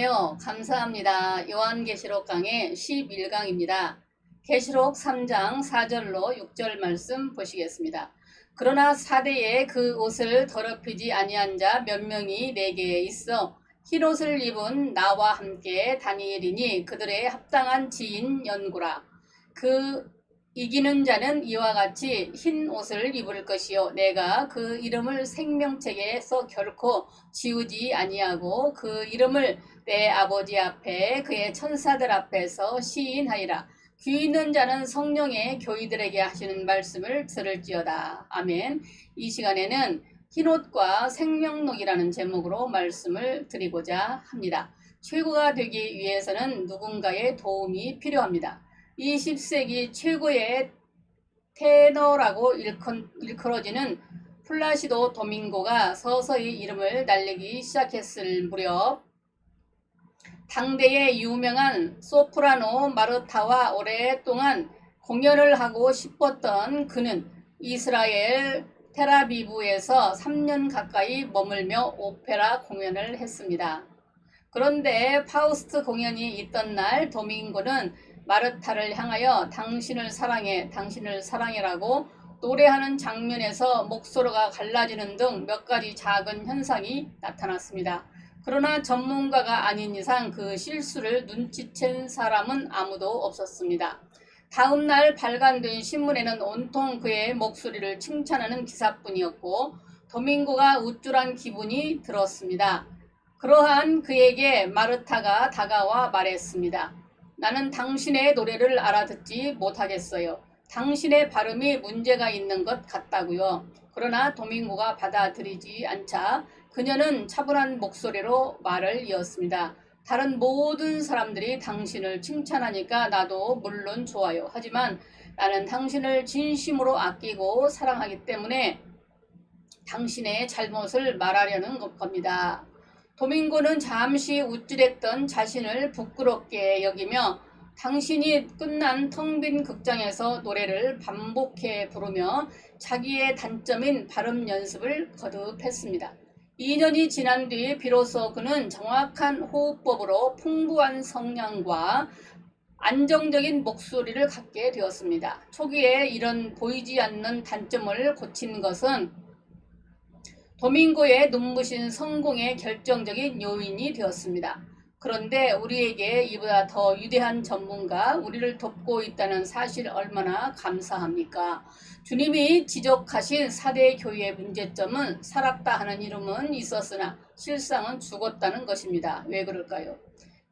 하나님이여 감사합니다. 요한계시록 강의 11강입니다. 계시록 3장 4절로 6절 말씀 보시겠습니다. 그러나 사대에 그 옷을 더럽히지 아니한 자 몇 명이 내게 있어 흰 옷을 입은 나와 함께 다니엘이니 그들의 합당한 지인 연구라. 그 이기는 자는 이와 같이 흰 옷을 입을 것이요. 내가 그 이름을 생명책에서 결코 지우지 아니하고 그 이름을 내 아버지 앞에 그의 천사들 앞에서 시인하리라. 귀 있는 자는 성령의 교이들에게 하시는 말씀을 들을지어다. 아멘. 이 시간에는 흰옷과 생명록이라는 제목으로 말씀을 드리고자 합니다. 최고가 되기 위해서는 누군가의 도움이 필요합니다 20세기 최고의 테너라고 일컬어지는 플라시도 도밍고가 서서히 이름을 날리기 시작했을 무렵 당대의 유명한 소프라노 마르타와 오랫동안 공연을 하고 싶었던 그는 이스라엘 테라비브에서 3년 가까이 머물며 오페라 공연을 했습니다. 그런데 파우스트 공연이 있던 날 도밍고는 마르타를 향하여 당신을 사랑해, 당신을 사랑해라고 노래하는 장면에서 목소리가 갈라지는 등 몇 가지 작은 현상이 나타났습니다. 그러나 전문가가 아닌 이상 그 실수를 눈치챈 사람은 아무도 없었습니다. 다음 날 발간된 신문에는 온통 그의 목소리를 칭찬하는 기사뿐이었고 도밍고가 우쭐한 기분이 들었습니다. 그러한 그에게 마르타가 다가와 말했습니다. 나는 당신의 노래를 알아듣지 못하겠어요. 당신의 발음이 문제가 있는 것 같다고요. 그러나 도밍고가 받아들이지 않자 그녀는 차분한 목소리로 말을 이었습니다. 다른 모든 사람들이 당신을 칭찬하니까 나도 물론 좋아요. 하지만 나는 당신을 진심으로 아끼고 사랑하기 때문에 당신의 잘못을 말하려는 겁니다. 도밍고는 잠시 우쭐했던 자신을 부끄럽게 여기며 당신이 끝난 텅 빈 극장에서 노래를 반복해 부르며 자기의 단점인 발음 연습을 거듭했습니다. 2년이 지난 뒤 비로소 그는 정확한 호흡법으로 풍부한 성량과 안정적인 목소리를 갖게 되었습니다. 초기에 이런 보이지 않는 단점을 고친 것은 도밍고의 눈부신 성공의 결정적인 요인이 되었습니다. 그런데 우리에게 이보다 더 위대한 전문가, 우리를 돕고 있다는 사실 얼마나 감사합니까? 주님이 지적하신 사대 교회의 문제점은 살았다 하는 이름은 있었으나 실상은 죽었다는 것입니다. 왜 그럴까요?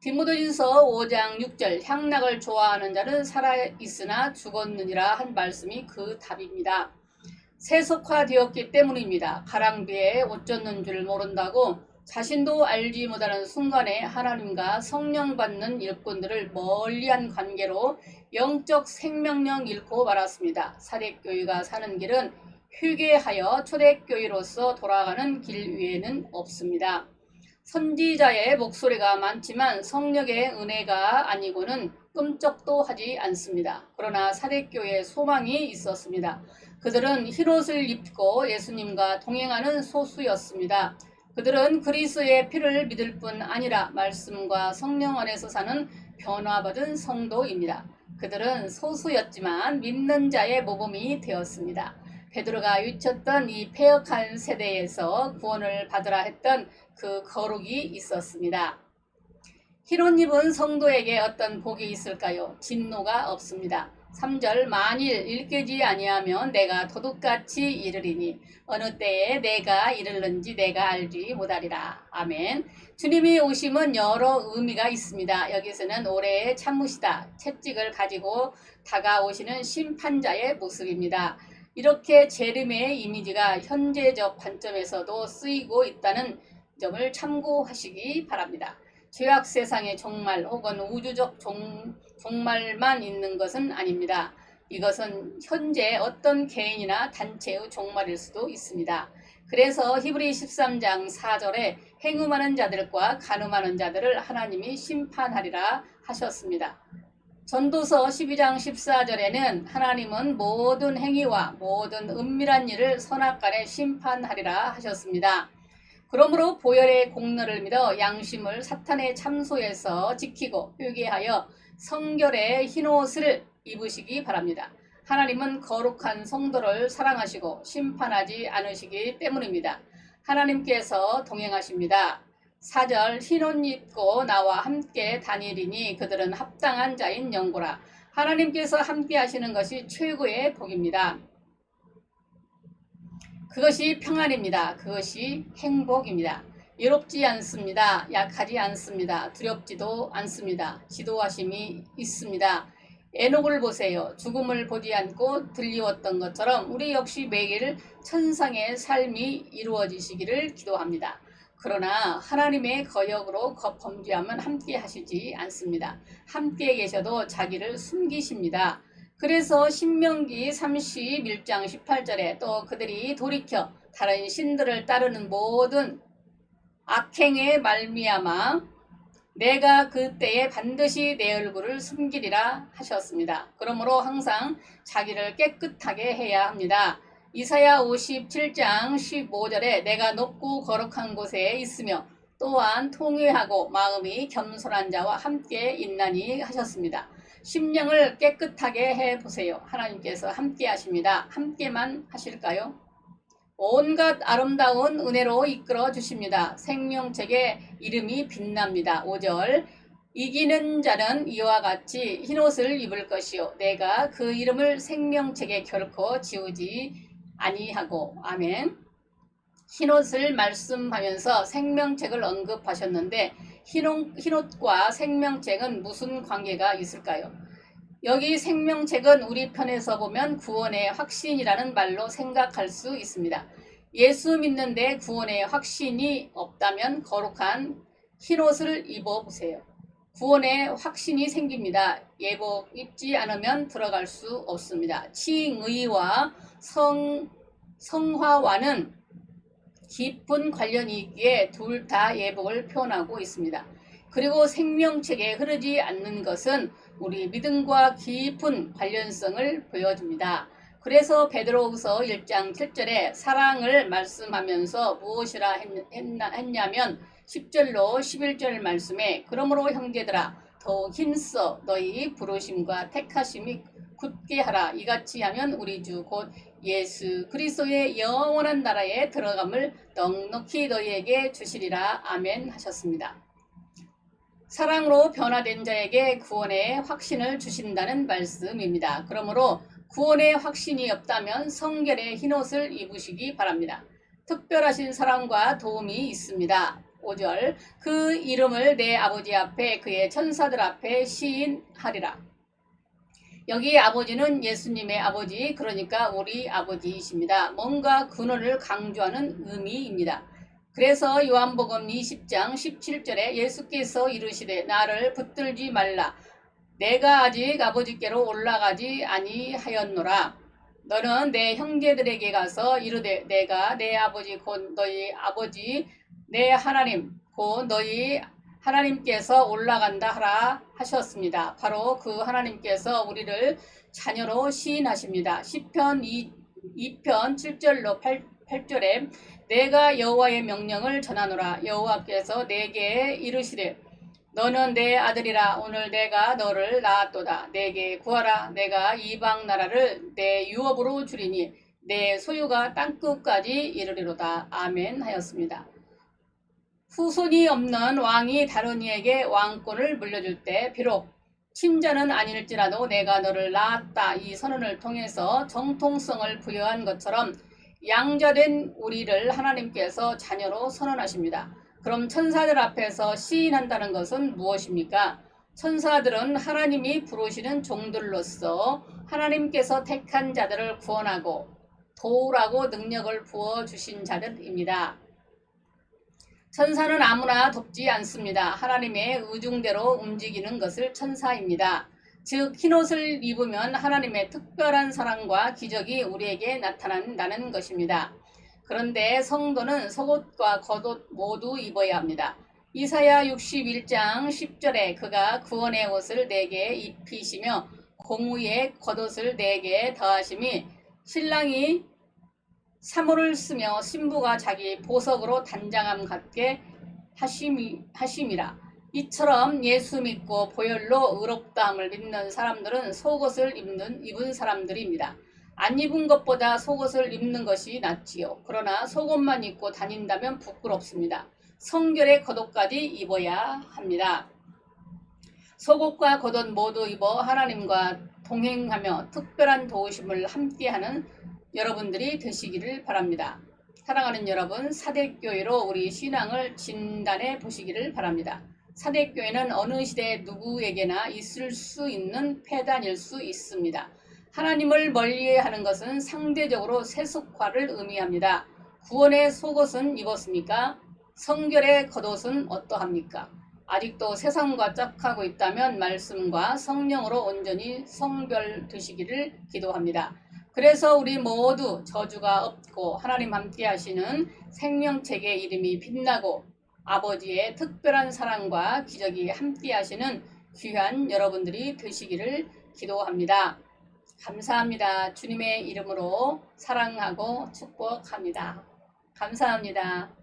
디모데전서 5장 6절 향락을 좋아하는 자는 살아 있으나 죽었느니라 한 말씀이 그 답입니다. 세속화되었기 때문입니다. 가랑비에 옷 젖는 줄 모른다고 자신도 알지 못하는 순간에 하나님과 성령 받는 일꾼들을 멀리한 관계로 영적 생명력 잃고 말았습니다. 사대교회가 사는 길은 휴게하여 초대교회로서 돌아가는 길 위에는 없습니다. 선지자의 목소리가 많지만 성령의 은혜가 아니고는 끔쩍도 하지 않습니다. 그러나 사대교회에 소망이 있었습니다. 그들은 흰옷을 입고 예수님과 동행하는 소수였습니다. 그들은 그리스의 피를 믿을 뿐 아니라 말씀과 성령 안에서 사는 변화받은 성도입니다. 그들은 소수였지만 믿는 자의 모범이 되었습니다. 베드로가 위쳤던 이 폐역한 세대에서 구원을 받으라 했던 그 거룩이 있었습니다. 입은 성도에게 어떤 복이 있을까요? 진노가 없습니다. 3절 만일 일깨지 아니하면 내가 도둑같이 이르리니 어느 때에 내가 이르는지 내가 알지 못하리라. 아멘. 주님이 오심은 여러 의미가 있습니다. 여기서는 오래 참으시다 채찍을 가지고 다가오시는 심판자의 모습입니다. 이렇게 재림의 이미지가 현재적 관점에서도 쓰이고 있다는 점을 참고하시기 바랍니다. 죄악 세상의 종말 혹은 우주적 종, 종말만 있는 것은 아닙니다. 이것은 현재 어떤 개인이나 단체의 종말일 수도 있습니다. 그래서 히브리 13장 4절에 행음하는 자들과 간음하는 자들을 하나님이 심판하리라 하셨습니다. 전도서 12장 14절에는 하나님은 모든 행위와 모든 은밀한 일을 선악간에 심판하리라 하셨습니다. 그러므로 보혈의 공로를 믿어 양심을 사탄의 참소에서 지키고 회개하여 성결의 흰옷을 입으시기 바랍니다. 하나님은 거룩한 성도를 사랑하시고 심판하지 않으시기 때문입니다. 하나님께서 동행하십니다. 4절 흰옷 입고 나와 함께 다니리니 그들은 합당한 자인 영고라. 하나님께서 함께 하시는 것이 최고의 복입니다. 그것이 평안입니다. 그것이 행복입니다. 외롭지 않습니다. 약하지 않습니다. 두렵지도 않습니다. 지도하심이 있습니다. 에녹을 보세요. 죽음을 보지 않고 들리웠던 것처럼 우리 역시 매일 천상의 삶이 이루어지시기를 기도합니다. 그러나 하나님의 거역으로 범죄하면 함께 하시지 않습니다. 함께 계셔도 자기를 숨기십니다. 그래서 신명기 31장 18절에 또 그들이 돌이켜 다른 신들을 따르는 모든 악행의 말미암아 내가 그때에 반드시 내 얼굴을 숨기리라 하셨습니다. 그러므로 항상 자기를 깨끗하게 해야 합니다. 이사야 57장 15절에 내가 높고 거룩한 곳에 있으며 또한 통회하고 마음이 겸손한 자와 함께 있나니 하셨습니다. 심령을 깨끗하게 해 보세요. 하나님께서 함께 하십니다. 함께만 하실까요? 온갖 아름다운 은혜로 이끌어 주십니다. 생명책의 이름이 빛납니다. 5절 이기는 자는 이와 같이 흰옷을 입을 것이요 내가 그 이름을 생명책에 결코 지우지 아니하고 아멘. 흰옷을 말씀하면서 생명책을 언급하셨는데 흰옷, 흰옷과 생명책은 무슨 관계가 있을까요? 여기 생명책은 우리 편에서 보면 구원의 확신이라는 말로 생각할 수 있습니다. 예수 믿는데 구원의 확신이 없다면 거룩한 흰옷을 입어보세요. 구원의 확신이 생깁니다. 예복 입지 않으면 들어갈 수 없습니다. 칭의와 성, 성화와는 깊은 관련이 있기에 둘 다 예복을 표현하고 있습니다. 그리고 생명책에 흐르지 않는 것은 우리 믿음과 깊은 관련성을 보여줍니다. 그래서 베드로후서 1장 7절에 사랑을 말씀하면서 무엇이라 했나, 했냐면 10절로 11절 말씀에 그러므로 형제들아 더욱 힘써 너희 부르심과 택하심이 굳게 하라 이같이 하면 우리 주 곧 예수 그리스도의 영원한 나라에 들어감을 넉넉히 너희에게 주시리라 아멘 하셨습니다. 사랑으로 변화된 자에게 구원의 확신을 주신다는 말씀입니다. 그러므로 구원의 확신이 없다면 성결의 흰옷을 입으시기 바랍니다. 특별하신 사랑과 도움이 있습니다. 5절 그 이름을 내 아버지 앞에 그의 천사들 앞에 시인하리라. 여기 아버지는 예수님의 아버지 그러니까 우리 아버지이십니다. 뭔가 근원을 강조하는 의미입니다. 그래서 요한복음 20장 17절에 예수께서 이르시되 나를 붙들지 말라 내가 아직 아버지께로 올라가지 아니하였노라 너는 내 형제들에게 가서 이르되 내가 내 아버지 곧 너희 아버지 내 하나님 곧 너희 하나님께서 올라간다 하라 하셨습니다. 바로 그 하나님께서 우리를 자녀로 시인하십니다. 10편 2, 2편 7절로 8, 8절에 내가 여호와의 명령을 전하노라. 여호와께서 내게 이르시되 너는 내 아들이라. 오늘 내가 너를 낳았도다. 내게 구하라. 내가 이방 나라를 내 유업으로 주리니 내 소유가 땅끝까지 이르리로다. 아멘 하였습니다. 후손이 없는 왕이 다른 이에게 왕권을 물려줄 때 비록 친자는 아닐지라도 내가 너를 낳았다. 이 선언을 통해서 정통성을 부여한 것처럼 양자된 우리를 하나님께서 자녀로 선언하십니다. 그럼 천사들 앞에서 시인한다는 것은 무엇입니까? 천사들은 하나님이 부르시는 종들로서 하나님께서 택한 자들을 구원하고 도우라고 능력을 부어 주신 자들입니다. 천사는 아무나 돕지 않습니다. 하나님의 의중대로 움직이는 것을 천사입니다. 즉 흰옷을 입으면 하나님의 특별한 사랑과 기적이 우리에게 나타난다는 것입니다. 그런데 성도는 속옷과 겉옷 모두 입어야 합니다. 이사야 61장 10절에 그가 구원의 옷을 내게 입히시며 공의의 겉옷을 내게 더하심이 신랑이 사모를 쓰며 신부가 자기 보석으로 단장함 같게 하심이, 하심이라. 이처럼 예수 믿고 보혈로 의롭다함을 믿는 사람들은 속옷을 입는 입은 사람들입니다. 안 입은 것보다 속옷을 입는 것이 낫지요. 그러나 속옷만 입고 다닌다면 부끄럽습니다. 성결의 겉옷까지 입어야 합니다. 속옷과 겉옷 모두 입어 하나님과 동행하며 특별한 도우심을 함께하는 여러분들이 되시기를 바랍니다. 사랑하는 여러분, 사대교회로 우리 신앙을 진단해 보시기를 바랍니다. 사대교회는 어느 시대 누구에게나 있을 수 있는 폐단일 수 있습니다. 하나님을 멀리하는 것은 상대적으로 세속화를 의미합니다. 구원의 속옷은 입었습니까? 성결의 겉옷은 어떠합니까? 아직도 세상과 짝하고 있다면 말씀과 성령으로 온전히 성별되시기를 기도합니다. 그래서 우리 모두 저주가 없고 하나님 함께 하시는 생명책의 이름이 빛나고 아버지의 특별한 사랑과 기적이 함께 하시는 귀한 여러분들이 되시기를 기도합니다. 감사합니다. 주님의 이름으로 사랑하고 축복합니다. 감사합니다.